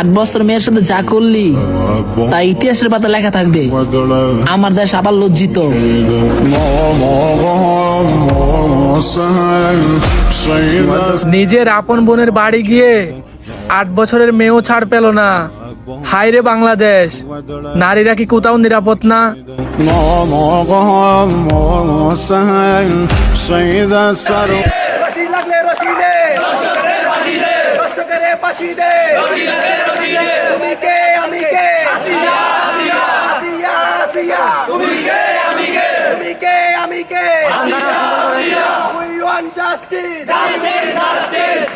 আট বছর মেয়ের সাথে যা করলি তা ইতিহাসের পাতা লেখা থাকবে। আমার দেশ আবার লজ্জিত। নিজের আপন বোনের বাড়ি গিয়ে আট বছরের মেয়েও ছাড় পেল না। হায় রে বাংলাদেশ নারীরা কি কোথাও নিরাপদ না? রশি লাগলে রশি দে দর্শকের পাশি দে তুমি কে আমি কে? তুমি কে আমি কে তুমি কে আমি কে? We want justice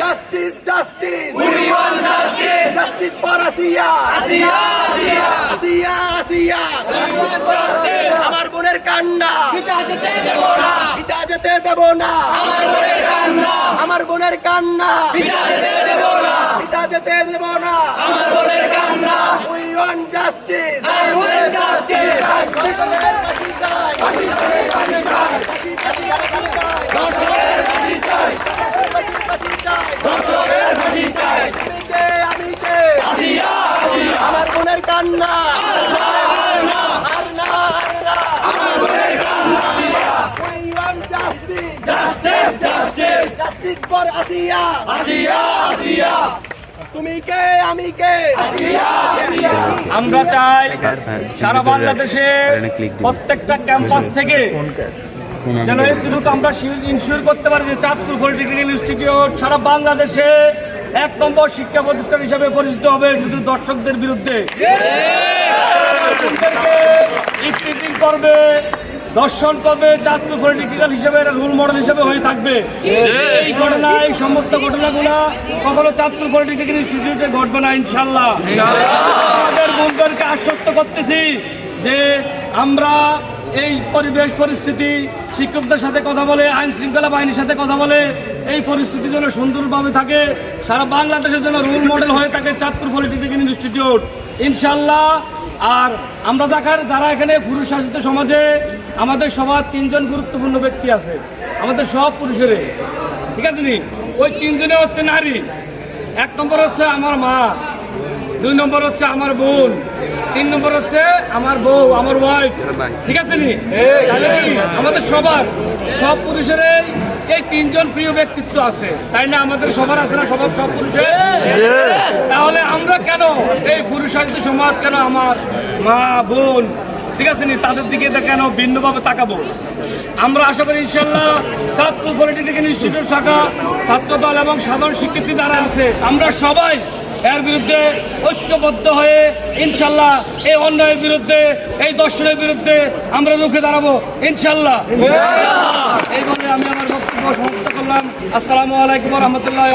justice justice we want justice justice for Asiya Asiya Asiya Asiya আমার বোনের কান্না। পিতা যেতে দেব না। পিতা যেতে দেব না। আমার আমার বোনের কান্না। পিতা যেতে দেব না। পিতা যেতে দেব না। আমার বোনের কান্না। We want justice I want justice দর্শকের ফাঁসি চাই ফাঁসি চাই ফাঁসি চাই ফাঁসি ফাঁসি ফাঁসি চাই দর্শকের ফাঁসি চাই ফাঁসি চাই দর্শকের ফাঁসি চাই তুমি কে আমি কে আসিয়া আসিয়া আমার বোনের কান্না আর না আর না আর না আমার বোনের কান্না we want justice justice justice for Asiya. Asiya Asiya. তুমি কে আমি কে? আসিয়া আসিয়া। আমরা চাই সারা বাংলাদেশে প্রত্যেকটা ক্যাম্পাস থেকে যেন আমরা ইনশিওর করতে পারি যে চাঁদপুর পলিটেকনিক্যাল ইনস্টিটিউট সারা বাংলাদেশে এক নম্বর শিক্ষা প্রতিষ্ঠান হিসাবে পরিচিত হবে শুধু দর্শকদের বিরুদ্ধে। করবে দর্শন করবে চাঁদপুর পলিটিক্যাল হিসেবে এটা রোল মডেল হিসেবে হয়ে থাকবে। এই ঘটনা এই সমস্ত ঘটনাগুলো কখনো চাঁদপুর পলিটেকনিক্যাল ইনস্টিটিউটে ঘটবে না ইনশাল্লাহ আমাদের বন্ধুদেরকে আশ্বস্ত করতেছি যে আমরা এই পরিবেশ পরিস্থিতি শিক্ষকদের সাথে কথা বলে আইন শৃঙ্খলা বাহিনীর সাথে কথা বলে এই পরিস্থিতি যেন সুন্দরভাবে থাকে সারা বাংলাদেশের জন্য রোল মডেল হয়ে থাকে চাঁদপুর পলিটেকনিক্যাল ইনস্টিটিউট ইনশাল্লাহ আর আমরা দেখার যারা এখানে পুরুষ শাসিত সমাজে আমাদের সবার তিনজন গুরুত্বপূর্ণ ব্যক্তি আছে। আমাদের সব পুরুষেরে ঠিক আছে নি? ওই তিনজনে হচ্ছে নারী। এক নম্বর হচ্ছে আমার মা। দুই নম্বর হচ্ছে আমার বোন। তিন নম্বর হচ্ছে আমার বউ আমার ওয়াইফ ঠিক আছে নি? তাহলে আমাদের সবার সব পুরুষের এই তিনজন প্রিয় ব্যক্তিত্ব আছে। তাই না? আমাদের সবার আছে না? সবার সব পুরুষের? তাহলে আমরা কেন এই পুরুষার্থ সমাজ কেন আমার মা বোন ঠিক আছে নি? তাদের দিকে কেন ভিন্নভাবে তাকাবো? আমরা আশা করি ইনশাল্লাহ চাঁদপুর পলিটেকনিক্যাল ইনস্টিটিউট শাখা ছাত্র দল এবং সাধারণ শিক্ষার্থী যারা আছে আমরা সবাই এর বিরুদ্ধে ঐক্যবদ্ধ হয়ে ইনশাল্লাহ এই অন্যায়ের বিরুদ্ধে এই দর্শনের বিরুদ্ধে আমরা রুখে দাঁড়াবো। ইনশাল্লাহ এইভাবে আমি আমার বক্তব্য সমাপ্ত করলাম। আসসালামু আলাইকুম রহমতুল্লাহ